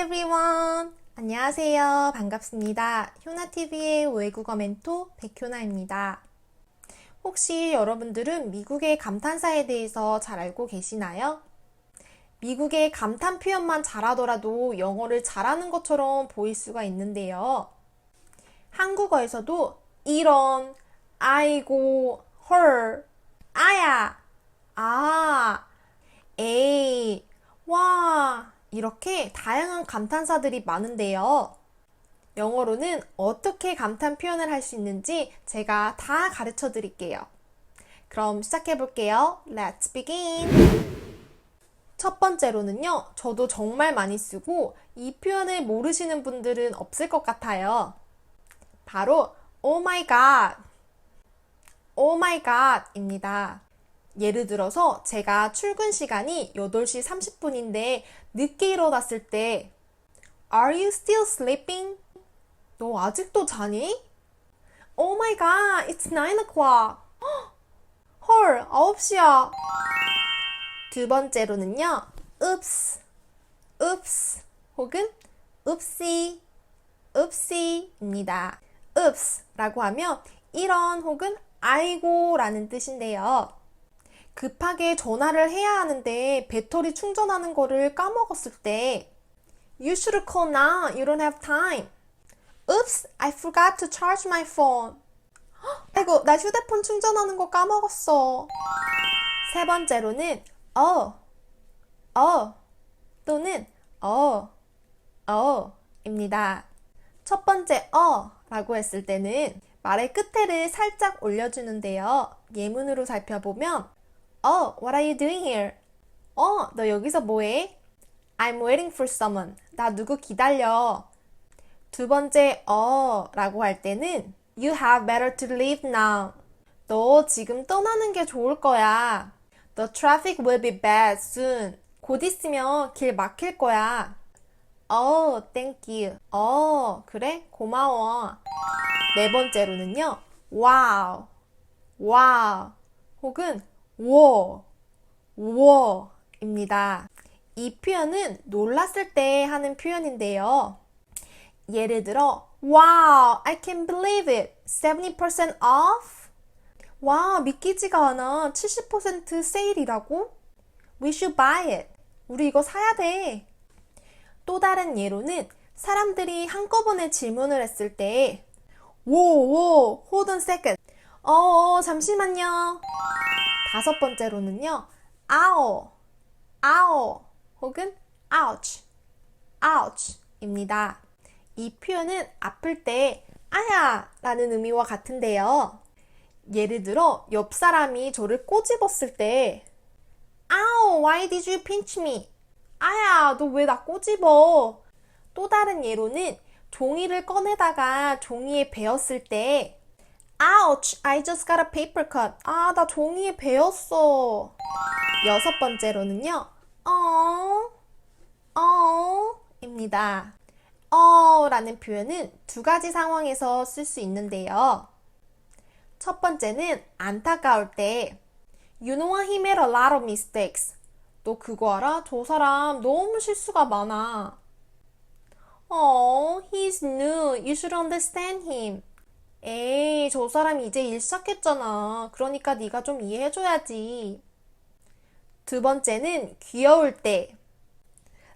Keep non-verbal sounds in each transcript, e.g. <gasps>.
everyone. 안녕하세요. 반갑습니다. 효나TV의 외국어 멘토 백효나입니다. 혹시 여러분들은 미국의 감탄사에 대해서 잘 알고 계시나요? 미국의 감탄 표현만 잘하더라도 영어를 잘하는 것처럼 보일 수가 있는데요. 한국어에서도 이런, 아이고, 헐, 아야, 아, 에이, 와, 이렇게 다양한 감탄사들이 많은데요. 영어로는 어떻게 감탄 표현을 할 수 있는지 제가 다 가르쳐 드릴게요. 그럼 시작해 볼게요. Let's begin. 첫 번째로는요, 저도 정말 많이 쓰고 이 표현을 모르시는 분들은 없을 것 같아요. 바로 Oh my god, Oh my god입니다. 예를 들어서 제가 출근 시간이 8시 30분인데 늦게 일어났을 때 Are you still sleeping? 너 아직도 자니? Oh my god, it's 9 o'clock. <gasps> 헐, 9시야. 두 번째로는요. oops, oops 혹은 oopsie, oopsie입니다. oops라고 하면 이런 혹은 아이고 라는 뜻인데요. 급하게 전화를 해야 하는데 배터리 충전하는 거를 까먹었을 때 You should call now. You don't have time. Oops, I forgot to charge my phone. 헉, <gasps> 아이고, 나 휴대폰 충전하는 거 까먹었어. 세 번째로는 어, 어 또는 어, 어입니다. 첫 번째 어라고 했을 때는 말의 끝에를 살짝 올려주는데요. 예문으로 살펴보면 어, what are you doing here? 어, 너 여기서 뭐해? I'm waiting for someone. 나 누구 기다려. 두 번째 어 라고 할 때는 You have better to leave now. 너 지금 떠나는 게 좋을 거야. The traffic will be bad soon. 곧 있으면 길 막힐 거야. Oh, thank you. 어, 그래? 고마워. 네 번째로는요. Wow. Wow. 혹은 워, 워입니다. 이 표현은 놀랐을 때 하는 표현인데요. 예를 들어, Wow, I can't believe it. 70% off? 와, 믿기지가 않아. 70% 세일이라고? We should buy it. 우리 이거 사야 돼. 또 다른 예로는 사람들이 한꺼번에 질문을 했을 때, Whoa, whoa, hold on second. 어, 어 잠시만요. 다섯 번째로는요, 아오, 아오, 혹은 ouch, ouch입니다. 이 표현은 아플 때 아야 라는 의미와 같은데요. 예를 들어, 옆 사람이 저를 꼬집었을 때, 아오, why did you pinch me? 아야, 너 왜 나 꼬집어? 또 다른 예로는 종이를 꺼내다가 종이에 베었을 때, Ouch! I just got a paper cut. 아, 나 종이에 베었어. 여섯 번째로는요. 어, 어, 입니다. 어 라는 표현은 두 가지 상황에서 쓸 수 있는데요. 첫 번째는 안타까울 때 You know he made a lot of mistakes. 너 그거 알아? 저 사람 너무 실수가 많아. Oh, he's new. You should understand him. 에이, 저 사람 이제 일 시작했잖아. 그러니까 네가 좀 이해해줘야지. 두 번째는 귀여울 때.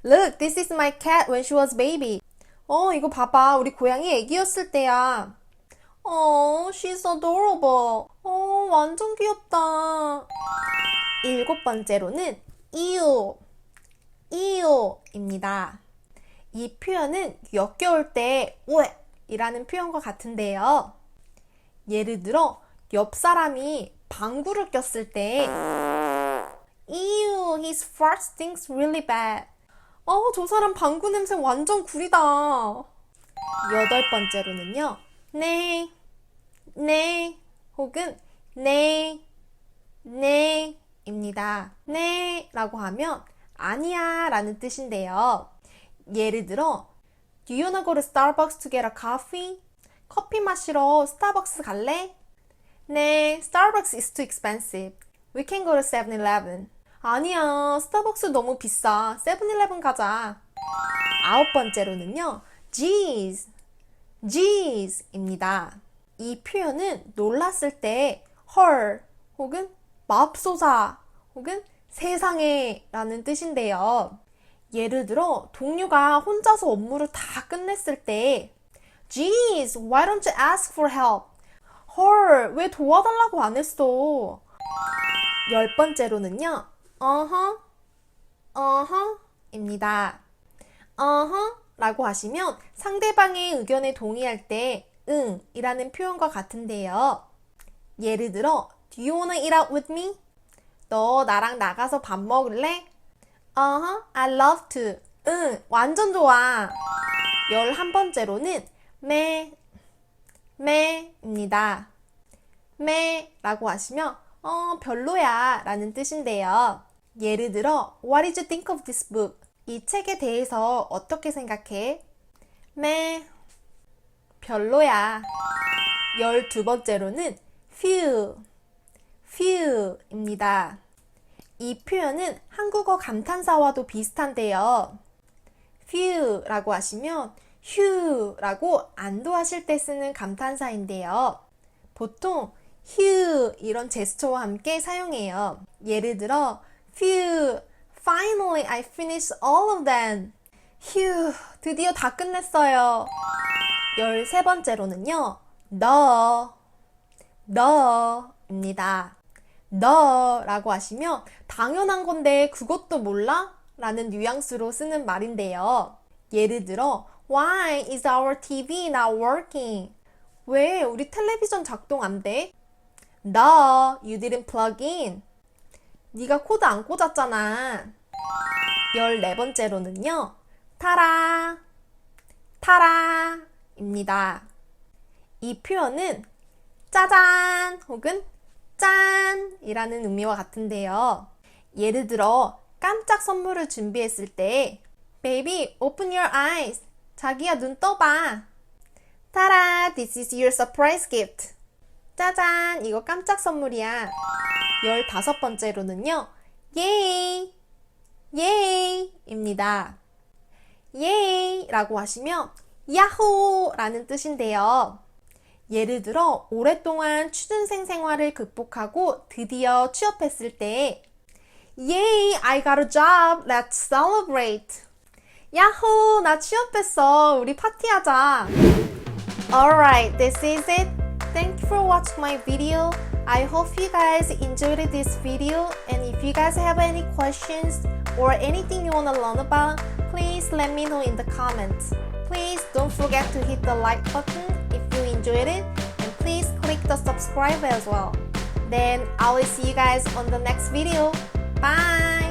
Look, this is my cat when she was baby. 어, 이거 봐봐. 우리 고양이 애기였을 때야. 어, she's adorable. 어, 완전 귀엽다. 일곱 번째로는 이유, 이유입니다. 이 표현은 역겨울 때 왜? 이라는 표현과 같은데요. 예를 들어, 옆 사람이 방구를 꼈을 때 Ew, his fart stinks really bad. 어, 저 사람 방구 냄새 완전 구리다. 여덟 번째로는요. 네, 네, 혹은 네, 네, 입니다. 네, 라고 하면 아니야 라는 뜻인데요. 예를 들어, Do you wanna go to Starbucks to get a coffee? 커피 마시러 스타벅스 갈래? 네, Starbucks is too expensive. We can go to 7-Eleven. 아니야, 스타벅스 너무 비싸. 세븐일레븐 가자. 아홉 번째로는요, geez, geez입니다. 이 표현은 놀랐을 때 헐 혹은 맙소사 혹은 세상에 라는 뜻인데요. 예를 들어 동료가 혼자서 업무를 다 끝냈을 때 Geez, why don't you ask for help? 헐, 왜 도와달라고 안 했어? 열 번째로는요, 어허, 어허 입니다. 어허 라고 하시면 상대방의 의견에 동의할 때 응 이라는 표현과 같은데요. 예를 들어, Do you wanna eat out with me? 너 나랑 나가서 밥 먹을래? 어허, I love to. 응, 완전 좋아. 열한 번째로는 매, 매입니다. 매라고 하시면 어, 별로야 라는 뜻인데요. 예를 들어, What did you think of this book? 이 책에 대해서 어떻게 생각해? 매, 별로야. 열두 번째로는 few, few입니다. 이 표현은 한국어 감탄사와도 비슷한데요. few라고 하시면 휴라고 안도하실 때 쓰는 감탄사인데요. 보통 휴 이런 제스처와 함께 사용해요. 예를 들어 phew, finally I finished all of them. 휴, 드디어 다 끝냈어요. 열세 번째로는요, 너, 너입니다. 너라고 하시면 당연한 건데 그것도 몰라? 라는 뉘앙스로 쓰는 말인데요. 예를 들어, Why is our TV not working? 왜 우리 텔레비전 작동 안 돼? No, you didn't plug in. 네가 코드 안 꽂았잖아. 열네 번째로는요, 타라, 타라 입니다. 이 표현은 짜잔 혹은 짠 이라는 의미와 같은데요. 예를 들어 깜짝 선물을 준비했을 때 Baby, open your eyes. 자기야 눈 떠봐. 타라, this is your surprise gift. 짜잔, 이거 깜짝 선물이야. 열다섯 번째로는요, 예이, 예이 입니다. 예이 라고 하시면 야호 라는 뜻인데요. 예를 들어 오랫동안 취준생 생활을 극복하고 드디어 취업했을 때 Yay, I got a job. Let's celebrate. 야호, 나 취업했어. 우리 파티하자. Alright, this is it. Thank you for watching my video. I hope you guys enjoyed this video and if you guys have any questions or anything you want to learn about, please let me know in the comments. Please don't forget to hit the like button enjoyed it and please click the subscribe as well. Then I will see you guys on the next video. Bye!